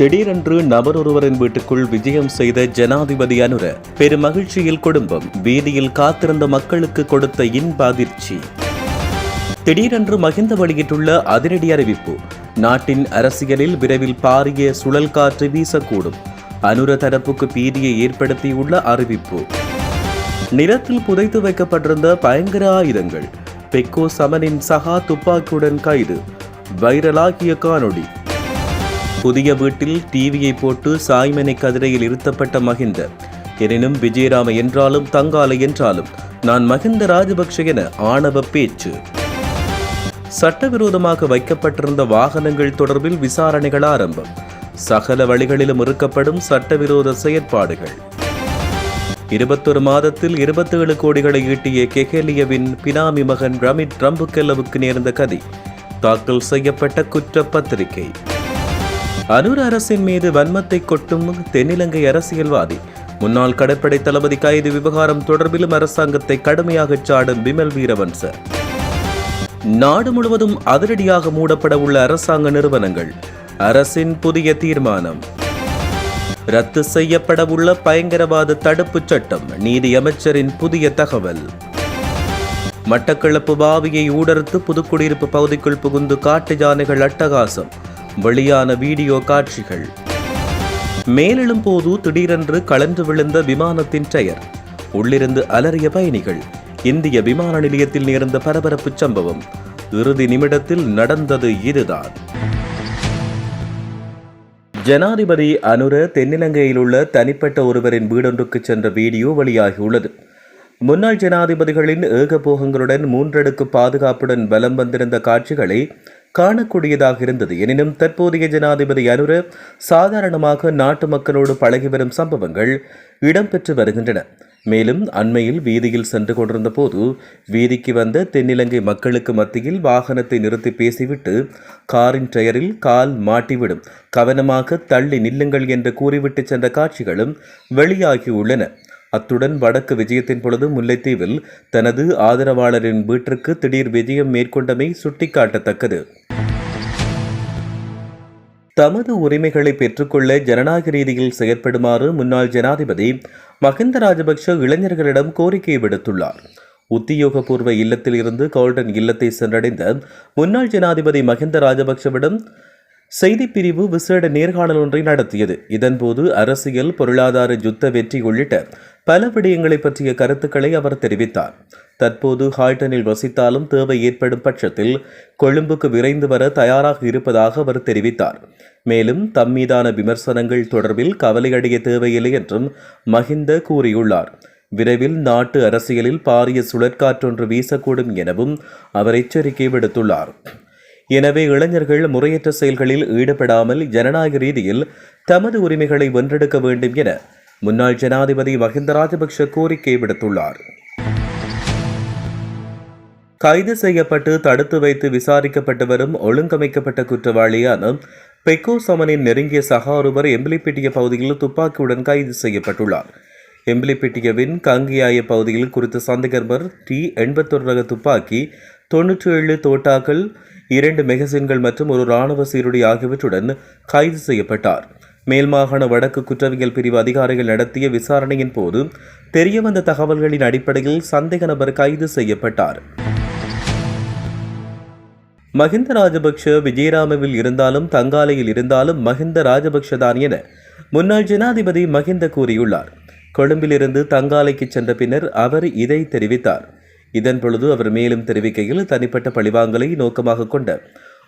திடீரென்று நபர் ஒருவரின் வீட்டுக்குள் விஜயம் செய்த ஜனாதிபதி அனுர பெருமகிழ்ச்சியில் குடும்பம் வீதியில் காத்திருந்த மக்களுக்கு கொடுத்த இன்ப அதிர்ச்சி திடீரென்று மகிந்த வெளியிட்டுள்ள அதிரடி அறிவிப்பு நாட்டின் அரசியலில் விரைவில் பாரிய சுழல் காற்று வீசக்கூடும். அனுர தரப்புக்கு பீதியை ஏற்படுத்தியுள்ள அறிவிப்பு. நிலத்தில் புதைத்து வைக்கப்பட்டிருந்த பயங்கர ஆயுதங்கள் பெக்கோ சமனின் சகா துப்பாக்கியுடன் கைது வைரலாகிய காணொளி. புதிய வீட்டில் டிவியை போட்டு சாய்மனை கதிரையில் இருத்தப்பட்ட மகிந்த. எனினும் விஜயராம என்றாலும் தங்காலை என்றாலும் நான் மகிந்த ராஜபக்ஷ என ஆணவ பேச்சு. சட்டவிரோதமாக வைக்கப்பட்டிருந்த வாகனங்கள் தொடர்பில் விசாரணைகள் ஆரம்பம். சகல வழிகளிலும் இருக்கப்படும் சட்டவிரோத செயற்பாடுகள். இருபத்தொரு மாதத்தில் இருபத்தேழு கோடிகளை ஈட்டிய கெஹெலியவின் பினாமி மகன் ரமித் ட்ரம்புக்கெல்லவுக்கு நேர்ந்த கதி தாக்கல் செய்யப்பட்ட குற்றப்பத்திரிகை. அனுர் அரசின் மீது வன்மத்தை கொட்டும் தென்னிலங்கை அரசியல்வாதி. முன்னாள் கடற்படை தளபதி கைது விவகாரம் தொடர்பிலும் அரசாங்கத்தை கடுமையாக சாடும் விமல் வீரவன்ச. நாடு முழுவதும் அதிரடியாக மூடப்பட உள்ள அரசாங்க நிறுவனங்கள். அரசின் புதிய தீர்மானம். ரத்து செய்யப்பட உள்ள பயங்கரவாத தடுப்புச் சட்டம் நீதி அமைச்சரின் புதிய தகவல். மட்டக்களப்பு பாவியை ஊடறுத்து புதுக்குடியிருப்பு பகுதிக்குள் புகுந்து காட்டு யானைகள் அட்டகாசம். வெளியான வீடியோ காட்சிகள். மேலெழும் போது திடீரென்று கலந்து விழுந்த விமானத்தின் டயர். உள்ளிருந்து அலறிய பயணிகள். இந்திய விமான நிலையத்தில் நேர்ந்த பரபரப்பு சம்பவம். இறுதி நிமிடத்தில் நடந்தது இதுதான். ஜனாதிபதி அனுர தென்னிலங்கையில் உள்ள தனிப்பட்ட ஒருவரின் வீடொன்றுக்கு சென்ற வீடியோ வெளியாகியுள்ளது. முன்னாள் ஜனாதிபதிகளின் ஏகபோகங்களுடன் மூன்றடுக்கு பாதுகாப்புடன் பலம் வந்திருந்த காட்சிகளை காணக்கூடியதாக இருந்தது எனினும் தற்போதைய ஜனாதிபதி அனுர சாதாரணமாக நாட்டு மக்களோடு பழகி வரும் சம்பவங்கள் இடம்பெற்று வருகின்றன. மேலும் அண்மையில் வீதியில் சென்று கொண்டிருந்த போது வீதிக்கு வந்த தென்னிலங்கை மக்களுக்கு மத்தியில் வாகனத்தை நிறுத்தி பேசிவிட்டு காரின் டயரில் கால் மாட்டிவிடும். கவனமாக தள்ளி நில்லுங்கள் என்று கூறிவிட்டு சென்ற காட்சிகளும் வெளியாகியுள்ளன. அத்துடன் வடக்கு விஜயத்தின் பொழுது முல்லைத்தீவில் தனது ஆதரவாளரின் வீட்டிற்கு திடீர் விஜயம் மேற்கொண்டமை சுட்டிக்காட்டத்தக்கது. தமது உரிமைகளை பெற்றுக்கொள்ள ஜனநாயக ரீதியில் செயற்படுமாறு முன்னாள் ஜனாதிபதி மஹிந்த ராஜபக்ஷ இளைஞர்களிடம் கோரிக்கை விடுத்துள்ளார். உத்தியோகபூர்வ இல்லத்தில் இருந்து கோல்டன் இல்லத்தை சென்றடைந்த முன்னாள் ஜனாதிபதி மஹிந்த ராஜபக்ஷவிடம் செய்திப்பிரிவு விசேட நேர்காணல் ஒன்றை நடத்தியது. இதன்போது அரசியல் பொருளாதார யுத்த வெற்றி உள்ளிட்ட பல விடயங்களை பற்றிய கருத்துக்களை அவர் தெரிவித்தார். தற்போது ஹால்டனில் வசித்தாலும் தேவை ஏற்படும் பட்சத்தில் கொழும்புக்கு விரைந்து வர தயாராக இருப்பதாக அவர் தெரிவித்தார். மேலும் தம் மீதான விமர்சனங்கள் தொடர்பில் கவலையடைய தேவையில்லை என்றும் மஹிந்த கூறியுள்ளார். விரைவில் நாட்டு அரசியலில் பாரிய சுழற்காற்றொன்று வீசக்கூடும் எனவும் அவர் எச்சரிக்கை விடுத்துள்ளார். எனவே இளைஞர்கள் முறையற்ற செயல்களில் ஈடுபடாமல் ஜனநாயக ரீதியில் தமது உரிமைகளை வென்றெடுக்க வேண்டும் என முன்னாள் ஜனாதிபதி மஹிந்த ராஜபக்ஷ கோரிக்கை விடுத்துள்ளார். கைது செய்யப்பட்டு தடுத்து வைத்து விசாரிக்கப்பட்டு வரும் ஒழுங்கமைக்கப்பட்ட குற்றவாளியான பெக்கோ சமனின் நெருங்கிய சகா ஒருவர் எம்பிலிப்பிட்டிய பகுதியில் துப்பாக்கியுடன் கைது செய்யப்பட்டுள்ளார். எம்பிலிப்பிட்டியவின் கங்கியாய பகுதியில் குறித்த சந்தேகர்மர் டி எண்பத்தொரு ரக துப்பாக்கி தொன்னூற்றி ஏழு தோட்டாக்கள் இரண்டு மெகசின்கள் மற்றும் ஒரு இராணுவ சீருடை ஆகியவற்றுடன் கைது செய்யப்பட்டார். மேல்மாகாண வடக்கு குற்றவியல் பிரிவு அதிகாரிகள் நடத்திய விசாரணையின் போது தெரியவந்த தகவல்களின் அடிப்படையில் சந்தேக நபர் கைது செய்யப்பட்டார். மஹிந்த ராஜபக்ஷ விஜயராமவில் இருந்தாலும் தங்காலையில் இருந்தாலும் மஹிந்த ராஜபக்ஷ தான் என முன்னாள் ஜனாதிபதி மஹிந்த கூறியுள்ளார். கொழும்பிலிருந்து தங்காலைக்கு சென்ற பின்னர் அவர் இதை தெரிவித்தார். இதன் பொழுது அவர் மேலும் தெரிவிக்கையில் தனிப்பட்ட பழிவாங்கலை நோக்கமாக கொண்ட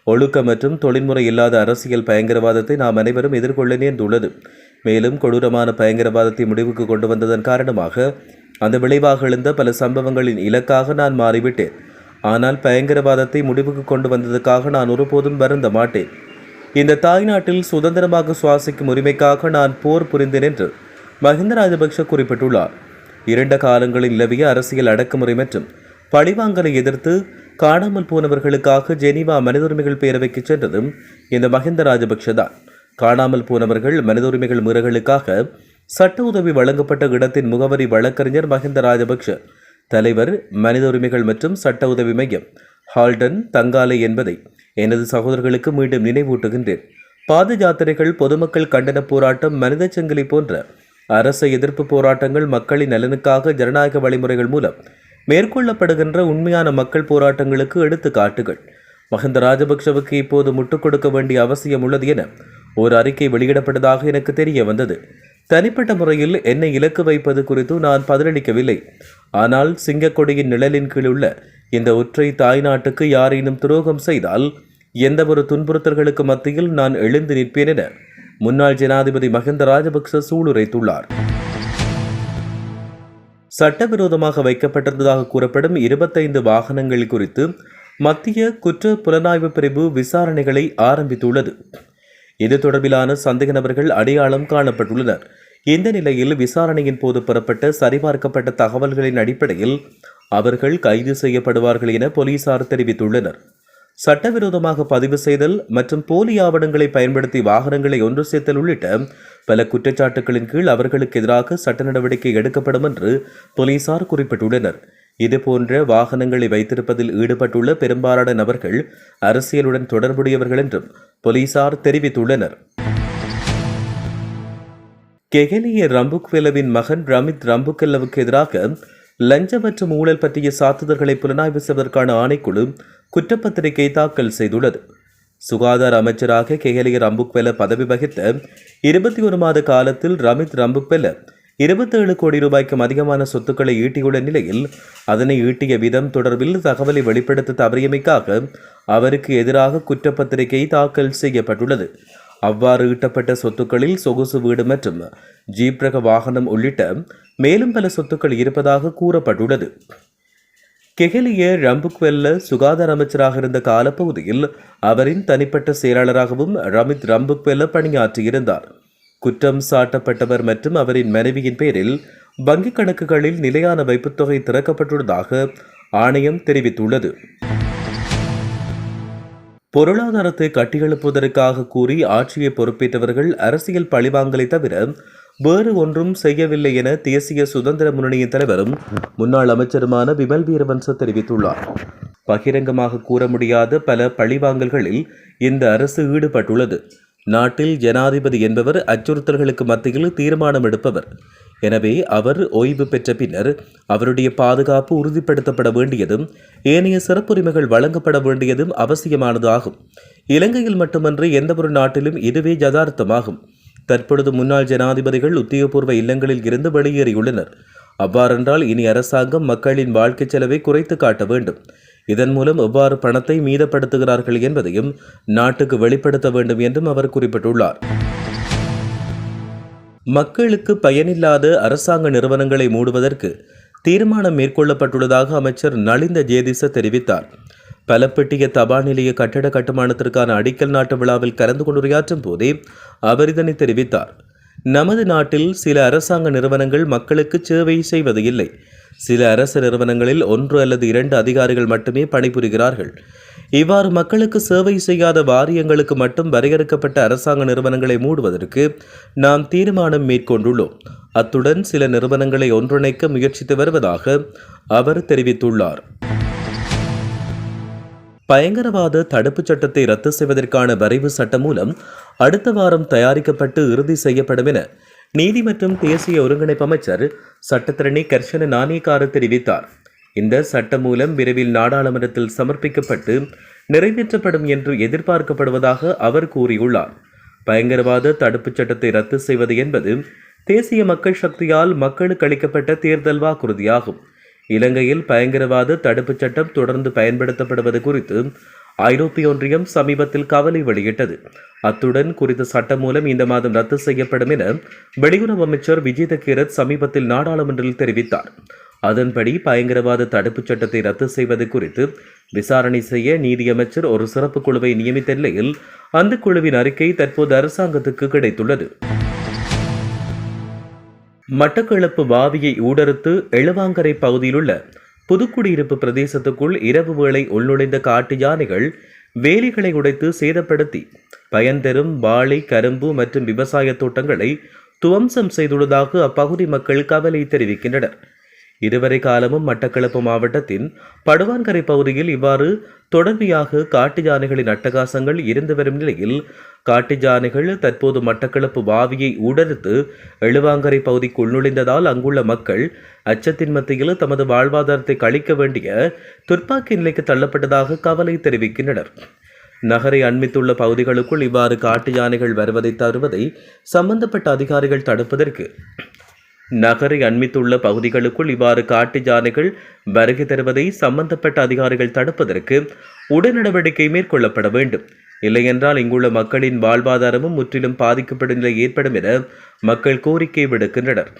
ஒழுக்க மற்றும் தொழில்முறை இல்லாத அரசியல் பயங்கரவாதத்தை நாம் அனைவரும் எதிர்கொள்ள நேர்ந்துள்ளது மேலும் கொடூரமான பயங்கரவாதத்தை முடிவுக்கு கொண்டு வந்ததன் காரணமாக அந்த விளைவாக எழுந்த பல சம்பவங்களின் இலக்காக நான் மாறிவிட்டேன். ஆனால் பயங்கரவாதத்தை முடிவுக்கு கொண்டு வந்ததுக்காக நான் ஒருபோதும் வருந்த மாட்டேன். இந்த தாய்நாட்டில் சுதந்திரமாக சுவாசிக்கும் உரிமைக்காக நான் போர் புரிந்தேன் என்று மஹிந்த ராஜபக்ஷ குறிப்பிட்டுள்ளார். இரண்ட காலங்களில் நிலவிய அரசியல் அடக்குமுறை மற்றும் பழிவாங்கலை எதிர்த்து காணாமல் போனவர்களுக்காக ஜெனீவா மனித உரிமைகள் பேரவைக்கு சென்றதும் இந்த மஹிந்த ராஜபக்ஷ தான் காணாமல் போனவர்கள் மனித உரிமைகள் மீறல்களுக்காக சட்ட உதவி வழங்கப்பட்ட இடத்தின் முகவரி வழக்கறிஞர் மஹிந்த ராஜபக்ஷ. தலைவர் மனித உரிமைகள் மற்றும் சட்ட உதவி மையம் ஹால்டன் தங்காலை என்பதை எனது சகோதரர்களுக்கு மீண்டும் நினைவூட்டுகின்றேன். பாத யாத்திரைகள் பொதுமக்கள் கண்டன போராட்டம் மனித சங்கிலி போன்ற அரச எதிர்ப்பு போராட்டங்கள் மக்களின் நலனுக்காக ஜனநாயக வழிமுறைகள் மூலம் மேற்கொள்ளப்படுகின்ற உண்மையான மக்கள் போராட்டங்களுக்கு எடுத்துக்காட்டுகள். மஹிந்த ராஜபக்ஷவுக்கு இப்போது முட்டுக் கொடுக்க வேண்டிய அவசியம் உள்ளது என ஒரு அறிக்கை வெளியிடப்பட்டதாக எனக்கு தெரிய வந்தது. தனிப்பட்ட முறையில் என்னை இலக்கு வைப்பது குறித்து நான் பதிலளிக்கவில்லை. ஆனால் சிங்கக்கொடியின் நிழலின் கீழ் உள்ள இந்த ஒற்றை தாய்நாட்டுக்கு யாரேனும் துரோகம் செய்தால் எந்தவொரு துன்புறுத்தல்களுக்கு மத்தியில் நான் எழுந்து நிற்பேன் என முன்னாள் ஜனாதிபதி மஹிந்த ராஜபக்ச சூளுரைத்துள்ளார். சட்டவிரோதமாக வைக்கப்பட்டிருந்ததாக கூறப்படும் இருபத்தைந்து வாகனங்கள் குறித்து மத்திய குற்ற புலனாய்வு பிரிவு விசாரணைகளை ஆரம்பித்துள்ளது. இது தொடர்பிலான சந்தேக நபர்கள் அடையாளம் காணப்பட்டுள்ளனர். இந்த நிலையில் விசாரணையின் போது பெறப்பட்ட சரிபார்க்கப்பட்ட தகவல்களின் அடிப்படையில் அவர்கள் கைது செய்யப்படுவார்கள் என போலீசார் தெரிவித்துள்ளனர். சட்டவிரோதமாக பதிவு செய்தல் மற்றும் போலி ஆவணங்களை பயன்படுத்தி வாகனங்களை ஒன்று சேர்த்தல் உள்ளிட்ட பல குற்றச்சாட்டுகளின் கீழ் அவர்களுக்கு எதிராக சட்ட நடவடிக்கை எடுக்கப்படும் என்று போலீசார் குறிப்பிட்டுள்ளனர். இதுபோன்ற வாகனங்களை வைத்திருப்பதில் ஈடுபட்டுள்ள பெரும்பாலான நபர்கள் அரசியலுடன் தொடர்புடையவர்கள் என்றும் போலீசார் தெரிவித்துள்ளனர். கெகலிய ரம்புக்வெலவின் மகன் ரமித் ரம்புக்கெல்லவுக்கு எதிராக லஞ்சம் மற்றும் ஊழல் பற்றிய சாத்துதல்களை புலனாய்வு செய்வதற்கான ஆணைக்குழு குற்றப்பத்திரிகை தாக்கல் செய்துள்ளது. சுகாதார அமைச்சராக கேகலிய ரம்புக்வெல பதவி வகித்த இருபத்தி ஒரு மாத காலத்தில் ரமித் ரம்புக்வெல இருபத்தேழு கோடி ரூபாய்க்கும் அதிகமான சொத்துக்களை ஈட்டியுள்ள நிலையில் அதனை ஈட்டிய விதம் தொடர்பில் தகவலை வெளிப்படுத்த தவறியமைக்காக அவருக்கு எதிராக குற்றப்பத்திரிகை தாக்கல் செய்யப்பட்டுள்ளது. அவ்வாறு ஈட்டப்பட்ட சொத்துக்களில் சொகுசு வீடு மற்றும் ஜீப்ரக வாகனம் உள்ளிட்ட மேலும் பல சொத்துக்கள் இருப்பதாக கூறப்பட்டுள்ளது. கெகலிய ரம்புக்வெல்ல சுகாதார அமைச்சராக இருந்த காலப்பகுதியில் அவரின் தனிப்பட்ட செயலாளராகவும் ரமித் ரம்புக்வெல்ல பணியாற்றியிருந்தார். குற்றம் சாட்டப்பட்டவர் மற்றும் அவரின் மனைவியின் பேரில் வங்கிக் கணக்குகளில் நிலையான வைப்புத் தொகை திறக்கப்பட்டுள்ளதாக ஆணையம் தெரிவித்துள்ளது. பொருளாதாரத்தை கட்டியெழுப்புவதற்காக கூறி ஆட்சியை பொறுப்பேற்றவர்கள் அரசியல் பழிவாங்கலை தவிர வேறு ஒன்றும் செய்யவில்லை என தேசிய சுதந்திர முன்னணியின் தலைவரும் முன்னாள் அமைச்சருமான விமல் வீரவன்ச தெரிவித்துள்ளார். பகிரங்கமாக கூற முடியாத பல பழிவாங்கல்களில் இந்த அரசு ஈடுபட்டுள்ளது. நாட்டில் ஜனாதிபதி என்பவர் அச்சுறுத்தல்களுக்கு மத்தியில் தீர்மானம் எடுப்பவர் எனவே அவர் ஓய்வு பெற்ற பின்னர் அவருடைய பாதுகாப்பு உறுதிப்படுத்தப்பட வேண்டியதும் ஏனைய சிறப்புரிமைகள் வழங்கப்பட வேண்டியதும் அவசியமானதாகும். இலங்கையில் மட்டுமன்றி எந்தவொரு நாட்டிலும் இதுவே யதார்த்தமாகும். தற்பொழுது முன்னாள் ஜனாதிபதிகள் உத்தியோகபூர்வ இல்லங்களில் இருந்து வெளியேறியுள்ளனர். அவ்வாறென்றால் இனி அரசாங்கம் மக்களின் வாழ்க்கை செலவை குறைத்து காட்ட வேண்டும். இதன் மூலம் எவ்வாறு பணத்தை மீதப்படுத்துகிறார்கள் என்பதையும் நாட்டுக்கு வெளிப்படுத்த வேண்டும் என்றும் அவர் குறிப்பிட்டுள்ளார். மக்களுக்கு பயனில்லாத அரசாங்க நிறுவனங்களை மூடுவதற்கு தீர்மானம் மேற்கொள்ளப்பட்டுள்ளதாக அமைச்சர் நலிந்த ஜேதிச தெரிவித்தார். பலப்பட்டிய தபால் நிலைய கட்டட கட்டுமானத்திற்கான அடிக்கல் நாட்டு விழாவில் கலந்து கொண்டுரையாற்றும் போதே அவர் இதனை தெரிவித்தார். நமது நாட்டில் சில அரசாங்க நிறுவனங்கள் மக்களுக்கு சேவை செய்வது இல்லை. சில அரசு நிறுவனங்களில் ஒன்று அல்லது இரண்டு அதிகாரிகள் மட்டுமே பணிபுரிகிறார்கள். இவ்வாறு மக்களுக்கு சேவை செய்யாத வாரியங்களுக்கு மட்டும் வரையறுக்கப்பட்ட அரசாங்க நிறுவனங்களை மூடுவதற்கு நாம் தீர்மானம் மேற்கொண்டுள்ளோம். அத்துடன் சில நிறுவனங்களை ஒன்றிணைக்க முயற்சித்து வருவதாக அவர் தெரிவித்துள்ளார். பயங்கரவாத தடுப்புச் சட்டத்தை ரத்து செய்வதற்கான வரைவு சட்டம் மூலம் அடுத்த வாரம் தயாரிக்கப்பட்டு இறுதி செய்யப்படும் என நீதி மற்றும் தேசிய ஒருங்கிணைப்பு அமைச்சர் சட்டத்திரணி கர்ஷன நாணயக்கார தெரிவித்தார். இந்த சட்டம் மூலம் விரைவில் நாடாளுமன்றத்தில் சமர்ப்பிக்கப்பட்டு நிறைவேற்றப்படும் என்று எதிர்பார்க்கப்படுவதாக அவர் கூறியுள்ளார். பயங்கரவாத தடுப்புச் சட்டத்தை ரத்து செய்வது என்பது தேசிய மக்கள் சக்தியால் மக்களுக்கு அளிக்கப்பட்ட தேர்தல் வாக்குறுதியாகும். இலங்கையில் பயங்கரவாத தடுப்புச் சட்டம் தொடர்ந்து பயன்படுத்தப்படுவது குறித்து ஐரோப்பிய ஒன்றியம் சமீபத்தில் கவலை வெளியிட்டது. அத்துடன் குறித்த சட்டம் மூலம் இந்த மாதம் ரத்து செய்யப்படும் என வெளியுறவு அமைச்சர் விஜித கீரத் சமீபத்தில் நாடாளுமன்றில் தெரிவித்தார். அதன்படி பயங்கரவாத தடுப்புச் சட்டத்தை ரத்து செய்வது குறித்து விசாரணை செய்ய நீதியமைச்சர் ஒரு சிறப்பு குழுவை நியமித்த நிலையில் அந்த குழுவின் அறிக்கை தற்போது அரசாங்கத்துக்கு கிடைத்துள்ளது. மட்டக்களப்பு வாவியை ஊடறுத்து எழுவாங்கரை பகுதியிலுள்ள புதுக்குடியிருப்பு பிரதேசத்துக்குள் இரவு வேளை உள்நுழைந்த காட்டு யானைகள் வேலிகளை உடைத்து சேதப்படுத்தி பயன்தரும் வாழை கரும்பு மற்றும் விவசாய தோட்டங்களை துவம்சம் செய்துள்ளதாக அப்பகுதி மக்கள் கவலை தெரிவிக்கின்றனர். இதுவரை காலமும் மட்டக்களப்பு மாவட்டத்தின் படுவான்கரை பகுதியில் இவ்வாறு தொடர்பியாக காட்டு யானைகளின் அட்டகாசங்கள் இருந்து வரும் நிலையில் காட்டு ஜானைகள் தற்போது மட்டக்களப்பு வாவியை உடர்த்து எழுவாங்கரை பகுதிக்குள் நுழைந்ததால் அங்குள்ள மக்கள் அச்சத்தின் மத்தியில் தமது வாழ்வாதாரத்தை கழிக்க வேண்டிய துர்ப்பாக்கி நிலைக்கு தள்ளப்பட்டதாக கவலை தெரிவிக்கின்றனர். நகரை அண்மித்துள்ள பகுதிகளுக்குள் இவ்வாறு காட்டு யானைகள் வருவதை தருவதை சம்பந்தப்பட்ட அதிகாரிகள் தடுப்பதற்கு நகரை அண்மித்துள்ள பகுதிகளுக்குள் இவ்வாறு காட்டு யானைகள் வருகை தருவதை சம்பந்தப்பட்ட அதிகாரிகள் தடுப்பதற்கு உடன் நடவடிக்கை மேற்கொள்ளப்பட வேண்டும். இல்லையென்றால் இங்குள்ள மக்களின் வாழ்வாதாரமும் முற்றிலும் பாதிக்கப்படும் நிலை ஏற்படும் என மக்கள் கோரிக்கை விடுக்கின்றனர்.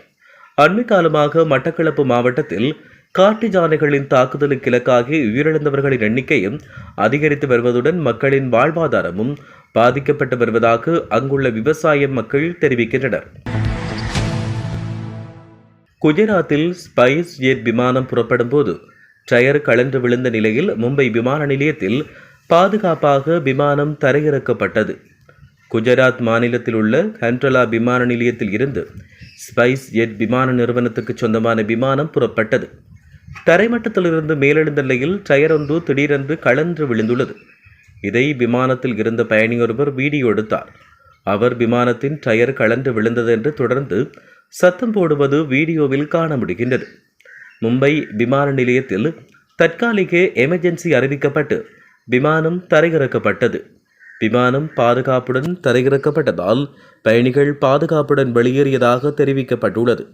அண்மை காலமாக மட்டக்களப்பு மாவட்டத்தில் காட்டு யானைகளின் தாக்குதலுக்கு இலக்காகி உயிரிழந்தவர்களின் எண்ணிக்கையும் அதிகரித்து வருவதுடன் மக்களின் வாழ்வாதாரமும் பாதிக்கப்பட்டு வருவதாக அங்குள்ள விவசாய மக்கள் தெரிவிக்கின்றனர். குஜராத்தில் ஸ்பைஸ் ஜெட் விமானம் புறப்படும் போது டயர் கலன்று விழுந்த நிலையில் மும்பை விமான நிலையத்தில் பாதுகாப்பாக விமானம் தரையிறக்கப்பட்டது. குஜராத் மாநிலத்தில் உள்ள ஹண்ட்ரலா விமான நிலையத்தில் இருந்து ஸ்பைஸ் ஜெட் விமான நிறுவனத்துக்கு சொந்தமான விமானம் புறப்பட்டது. தரைமட்டத்திலிருந்து மேலெழுந்த நிலையில் டயர் ஒன்று திடீரென்று கலன்று விழுந்துள்ளது. இதை விமானத்தில் இருந்த பயணி ஒருவர் வீடியோ எடுத்தார். அவர் விமானத்தின் டயர் கலன்று விழுந்தது என்று தொடர்ந்து சத்தம் போடுவது வீடியோவில் காண முடிகின்றது. மும்பை விமான நிலையத்தில் தற்காலிக எமர்ஜென்சி அறிவிக்கப்பட்டு விமானம் தரையிறக்கப்பட்டது. விமானம் பாதுகாப்புடன் தரையிறக்கப்பட்டதால் பயணிகள் பாதுகாப்புடன் வெளியேறியதாக தெரிவிக்கப்பட்டுள்ளது.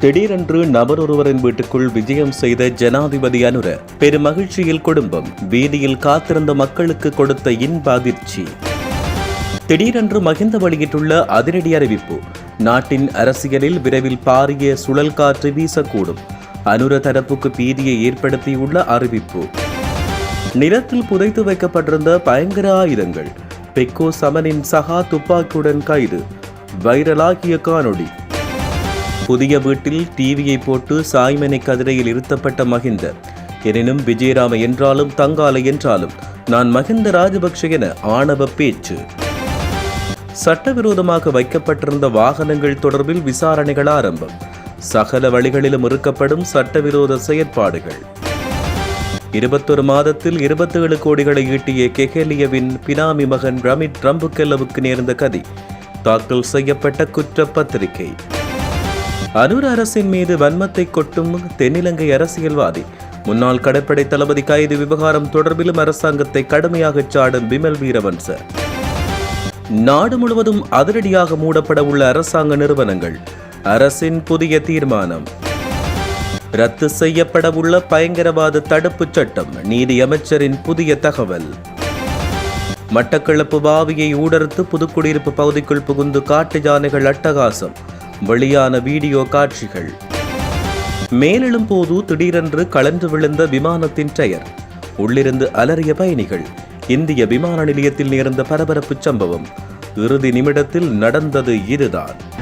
திடீரென்று நபர் ஒருவரின் வீட்டுக்குள் விஜயம் செய்த ஜனாதிபதி அனுர பெருமகிழ்ச்சியில் குடும்பம் வீதியில் காத்திருந்த மக்களுக்கு கொடுத்த இன்ப அதிர்ச்சி திடீரென்று மகிந்த வெளியிட்டுள்ள அதிரடி அறிவிப்பு நாட்டின் அரசியலில் விரைவில் பாரிய சுழல் காற்று வீசக்கூடும். அனுர தரப்புக்கு பீதியை ஏற்படுத்தியுள்ள அறிவிப்பு. நிலத்தில் புதைத்து வைக்கப்பட்டிருந்த பயங்கர ஆயுதங்கள் பெக்கோ சமனின் சகா துப்பாக்கியுடன் கைது வைரலாகிய காணொளி. புதிய வீட்டில் டிவியை போட்டு சாய்மனை கதிரையில் இருத்தப்பட்ட மகிந்த எனினும் விஜயராம என்றாலும் தங்காலை என்றாலும் நான் மகிந்த ராஜபக்ஷ என ஆணவ பேச்சு. சட்டவிரோதமாக வைக்கப்பட்டிருந்த வாகனங்கள் தொடர்பில் விசாரணைகள் ஆரம்பம். சகல வழிகளிலும் இருக்கப்படும் சட்டவிரோத செயற்பாடுகள். இருபத்தொரு மாதத்தில் இருபத்தேழு கோடிகளை ஈட்டிய கெஹெலியவின் பினாமி மகன் ரமித் ட்ரம்புக்கெல்லவுக்கு நேர்ந்த கதி. தாக்கல் செய்யப்பட்ட குற்றப்பத்திரிகை. அனுர் அரசின் மீது வன்மத்தை கொட்டும் தென்னிலங்கை அரசியல்வாதி. முன்னாள் கடற்படை தளபதி கைது விவகாரம் தொடர்பிலும் அரசாங்கத்தை கடுமையாக சாடும் பிமல் வீரவன்ச. நாடு முழுவதும் அதிரடியாக மூடப்பட உள்ள அரசாங்க நிறுவனங்கள். அரசின் புதிய தீர்மானம். ரத்து செய்யப்படவுள்ள பயங்கரவாத தடுப்புச் சட்டம் நீதி அமைச்சரின் புதிய தகவல். மட்டக்களப்பு பாவியை ஊடறுத்து புதுக்குடியிருப்பு பகுதிக்குள் புகுந்து காட்டு யானைகள் அட்டகாசம் வெளியான வீடியோ காட்சிகள். மேலெழும் போது திடீரென்று கலன்று விழுந்த விமானத்தின் டயர் உள்ளிருந்து அலறிய பயணிகள் இந்திய விமான நிலையத்தில் நேர்ந்த பரபரப்பு சம்பவம். இறுதி நிமிடத்தில் நடந்தது இதுதான்.